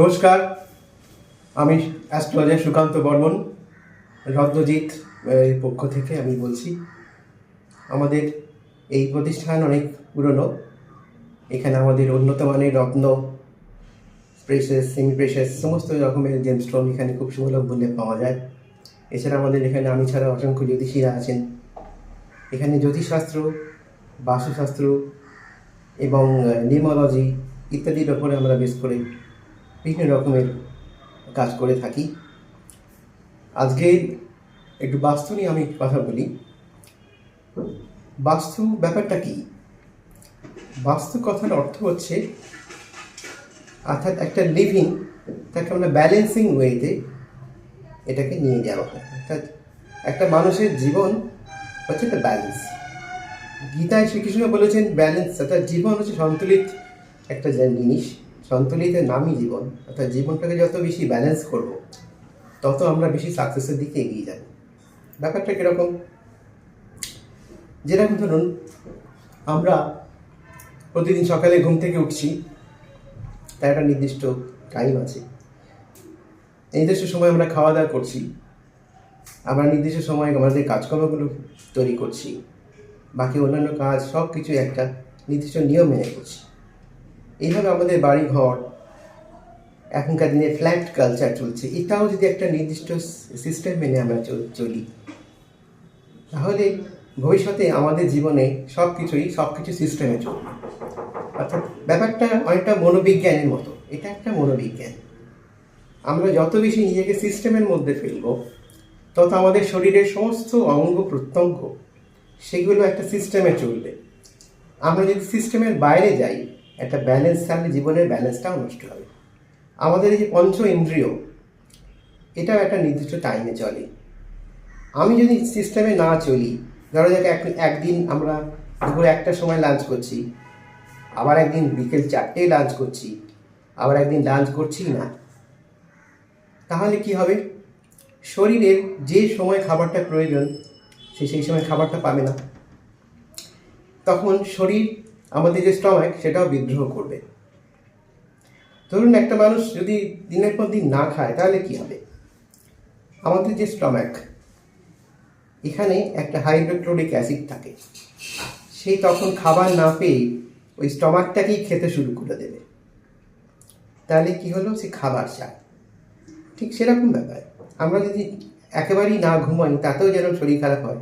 নমস্কার, আমি অ্যাস্ট্রোলজার সুকান্ত বর্মন, রত্নজিৎ, এর পক্ষ থেকে আমি বলছি, আমাদের এই প্রতিষ্ঠান অনেক পুরনো। এখানে আমাদের উন্নত মানের রত্ন প্রেসেস সেমি প্রেসেস সমস্ত রকমের জেমস্টোন এখানে খুব সুলভ মূল্যে পাওয়া যায়। এছাড়া আমাদের এখানে আমি ছাড়া অসংখ্য জ্যোতিষীরা আছেন। এখানে জ্যোতিষশাস্ত্র, বাস্তুশাস্ত্র এবং নিউমোলজি ইত্যাদির ওপরে আমরা বেশ করে বিভিন্ন রকমের কাজ করে থাকি। আজকে একটু বাস্তু নিয়ে আমি কথা বলি। বাস্তু ব্যাপারটা কি? বাস্তু কথার অর্থ হচ্ছে, অর্থাৎ একটা লিভিং তাকে আমরা ব্যালেন্সিং ওয়েতে এটাকে নিয়ে যাওয়া হয়। অর্থাৎ একটা মানুষের জীবন হচ্ছে একটা ব্যালেন্স গীতায় শ্রীকৃষ্ণ বলেছেন ব্যালেন্স অর্থাৎ জীবন হচ্ছে সন্তুলিত একটা জিনিস। সন্তুলিতের নামই জীবন, অর্থাৎ জীবনটাকে যত বেশি ব্যালেন্স করব, তত আমরা বেশি সাকসেসের দিকে এগিয়ে যাব। ব্যাপারটা কীরকম? যেরকম ধরুন, আমরা প্রতিদিন সকালে ঘুম থেকে উঠছি, তার একটা নির্দিষ্ট টাইম আছে। নির্দিষ্ট সময় আমরা খাওয়া দাওয়া করছি, আমরা নির্দিষ্ট সময় আমাদের কাজকর্মগুলো তৈরি করছি, বাকি অন্যান্য কাজ সব কিছু একটা নির্দিষ্ট নিয়ম মেনে করছি। এইভাবে আমাদের বাড়ি ঘর এখনকার দিনে ফ্ল্যাট কালচার চলছে। এটাও যদি একটা নির্দিষ্ট সিস্টেম মেনে আমরা চল- তাহলে ভবিষ্যতে আমাদের জীবনে সব কিছুই সব কিছু সিস্টেমে চলবে। অর্থাৎ ব্যাপারটা অনেকটা মনোবিজ্ঞানের মতো। এটা একটা মনোবিজ্ঞান। আমরা যত বেশি নিজেকে সিস্টেমের মধ্যে ফেলব, তত আমাদের শরীরের সমস্ত অঙ্গ প্রত্যঙ্গ, সেগুলো একটা সিস্টেমে চলবে। আমরা যদি সিস্টেমের বাইরে যাই একটা ব্যালেন্স থাকলে জীবনের ব্যালেন্সটাও নষ্ট হবে। আমাদের এই যে পঞ্চ ইন্দ্রিয়, এটাও একটা নির্দিষ্ট টাইমে চলে। আমি যদি সিস্টেমে না চলি, ধরো যাক এক, একদিন আমরা দুপুর একটার সময় লাঞ্চ করছি, আবার একদিন বিকেল চারটেয় লাঞ্চ করছি, আবার একদিন লাঞ্চ করছি না, তাহলে কি হবে? শরীরের যে সময় খাবারটা প্রয়োজন, সে সেই সময় খাবারটা পাবে না। তখন শরীর আমাদের যে স্টমাক, সেটাও বিদ্রোহ করবে। ধরুন একটা মানুষ যদি দিনের পর দিন না খায়, তাহলে কি হবে? আমাদের যে স্টমাক, এখানে একটা হাইড্রোক্লোরিক অ্যাসিড থাকে। সেই তখন খাবার না পেয়ে ওই স্টমাকটাকেই খেতে শুরু করে দেবে। তাহলে কি হলো? সে খাবার চায়। ঠিক সেরকম ব্যাপার। আমরা যদি একেবারেই না ঘুমাই, তাতেও যেন শরীর খারাপ হয়।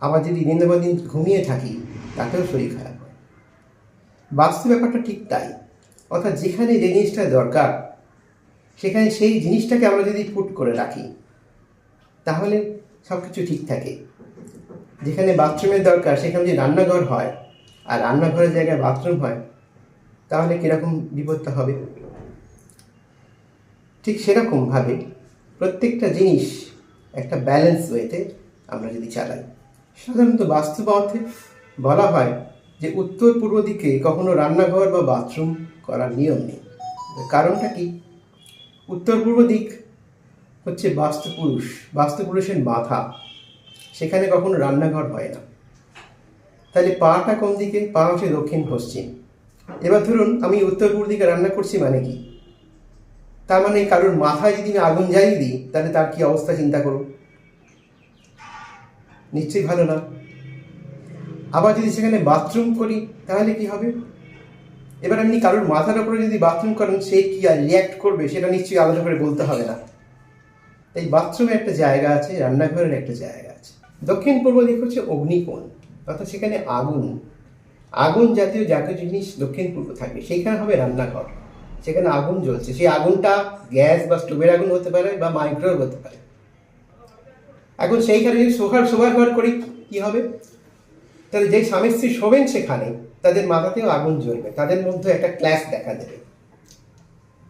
আবার যদি দিনের পর দিন ঘুমিয়ে থাকি, তাতেও শরীর খারাপ বাস্তু ব্যাপারটা ঠিক তাই। অর্থাৎ যেখানে যে জিনিসটা দরকার, সেখানে সেই জিনিসটাকে আমরা যদি পুট করে রাখি, তাহলে সব কিছু ঠিক থাকে। যেখানে বাথরুমের দরকার, সেখানে যদি রান্নাঘর হয়, আর রান্নাঘরের জায়গায় বাথরুম হয়, তাহলে কীরকম বিপদটা হবে? ঠিক সেরকমভাবে প্রত্যেকটা জিনিস একটা ব্যালেন্স ওয়েতে আমরা যদি চালাই। সাধারণত বাস্তব অর্থে বলা হয় যে উত্তর পূর্ব দিকে কখনো রান্নাঘর বা বাথরুম করার নিয়ম নেই। কারণটা কি? উত্তর পূর্ব দিক হচ্ছে বাস্তুপুরুষ, বাস্তুপুরুষের মাথা। সেখানে কখনো রান্নাঘর হয় না। তাহলে পাটা কোন দিকে? পা হচ্ছে দক্ষিণ, পশ্চিম। এবার ধরুন আমি উত্তর পূর্ব দিকে রান্না করছি মানে কি? তার মানে কারোর মাথায় যদি আমি আগুন জ্বালিয়ে দিই, তাহলে তার কি অবস্থা চিন্তা করুন নিশ্চয়ই ভালো না। আবার যদি সেখানে বাথরুম করি, তাহলে কি হবে? এবার আপনি কারোর মাথার উপরে যদি বাথরুম করেন, সে কি আর রিয়াক্ট করবে? সেটা নিশ্চয়ই আলাদা করে বলতে হবে না। তাই বাথরুমে একটা জায়গা আছে, রান্নাঘরের একটা জায়গা আছে। দক্ষিণ পূর্ব দিক হচ্ছে অগ্নিকোণ, অর্থাৎ সেখানে আগুন। আগুন জাতীয় জাতীয় জিনিস দক্ষিণ পূর্ব থাকবে। সেখানে হবে রান্নাঘর। সেখানে আগুন জ্বলছে। সেই আগুনটা গ্যাস বা স্টোভের আগুন হতে পারে বা মাইক্রোওয়েভ হতে পারে। এখন সেইখানে যদি শোভার শোভার ঘর করি, কি হবে? তাহলে যেই স্বামী স্ত্রী শোবেন সেখানে, তাদের মাথাতেও আগুন জ্বলবে, তাদের মধ্যে একটা ক্ল্যাশ দেখা দেবে।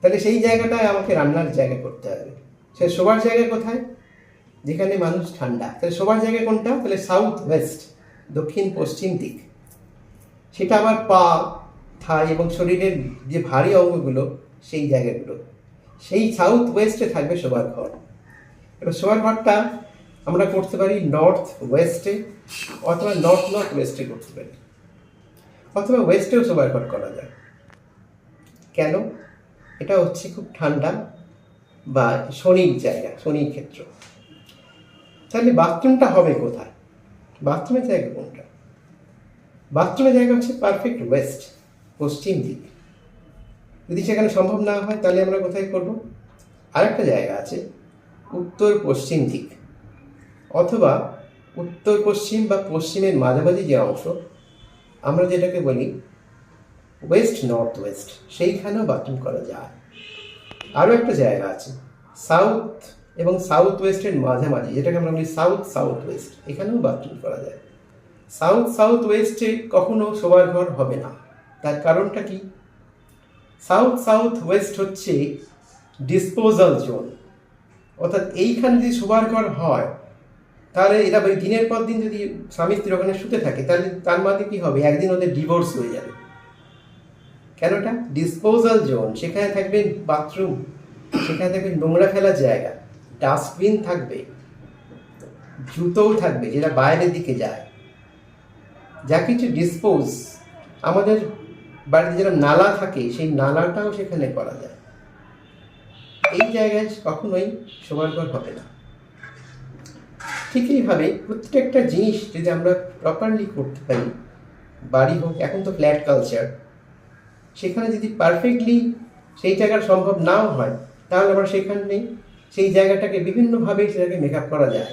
তাহলে সেই জায়গাটায় আমাকে রান্নার জায়গা করতে হবে। সে শোবার জায়গা কোথায়? যেখানে মানুষ ঠান্ডা। তাহলে শোবার জায়গা কোনটা? তাহলে সাউথ ওয়েস্ট দক্ষিণ পশ্চিম দিক। সেটা আমার পা, থাই এবং শরীরের যে ভারী অঙ্গগুলো, সেই জায়গাগুলো। সেই সাউথ ওয়েস্টে থাকবে শোবার ঘর। এবার শোবার ঘরটা আমরা করতে পারি নর্থ ওয়েস্টে অথবা নর্থ নর্থ ওয়েস্টে করতে পারি। অথবা ওয়েস্টেও ঘর করা যায়। কেন? এটা হচ্ছে খুব ঠান্ডা বা শনির জায়গা, শনির ক্ষেত্র। তাহলে বাথরুমটা হবে কোথায়? বাথরুমের জায়গা কোনটা? বাথরুমের জায়গা হচ্ছে পারফেক্ট ওয়েস্ট পশ্চিম দিক। যদি সেখানে সম্ভব না হয়, তাহলে আমরা কোথায় করব? আরেকটা জায়গা আছে উত্তর পশ্চিম দিক। অথবা উত্তর পশ্চিম বা পশ্চিমের মাঝামাঝি যে অংশ, আমরা যেটাকে বলি ওয়েস্ট নর্থ ওয়েস্ট সেইখানেও বাথরুম করা যায়। আরও একটা জায়গা আছে সাউথ এবং সাউথ ওয়েস্টের মাঝামাঝি, যেটাকে আমরা বলি সাউথ সাউথ ওয়েস্ট এখানেও বাথরুম করা যায়। সাউথ সাউথ ওয়েস্টে কখনো শোবার ঘর হবে না। তার কারণটা কি? সাউথ সাউথ ওয়েস্ট হচ্ছে ডিসপোজাল জোন অর্থাৎ এইখানে যদি শোবার ঘর হয় তাহলে এরা ওই দিনের পর দিন যদি স্বামী স্ত্রী ওখানে শুতে থাকে, তাহলে তার মানে কি হবে? একদিন ওদের ডিভোর্স হয়ে যাবে। কেন এটা? ডিসপোজাল জোন সেখানে থাকবে বাথরুম সেখানে থাকবে নোংরা ফেলার জায়গা ডাস্টবিন থাকবে, জুতোও থাকবে যেটা বাইরের দিকে যায়। যা কিছু ডিসপোজ আমাদের বাড়িতে যেরকম নালা থাকে, সেই নালাটাও সেখানে করা যায়। এই জায়গায় কখনোই শোবার ঘর হবে না। ঠিক এইভাবে প্রত্যেকটা জিনিস যদি আমরা প্রপারলি করতে পারি, বাড়ি হোক, এখন তো ফ্ল্যাট কালচার সেখানে যদি পারফেক্টলি সেই জায়গার সম্ভব নাও হয়, তাহলে আমরা সেখানে সেই জায়গাটাকে বিভিন্নভাবে সেটাকে মেক আপ করা যায়।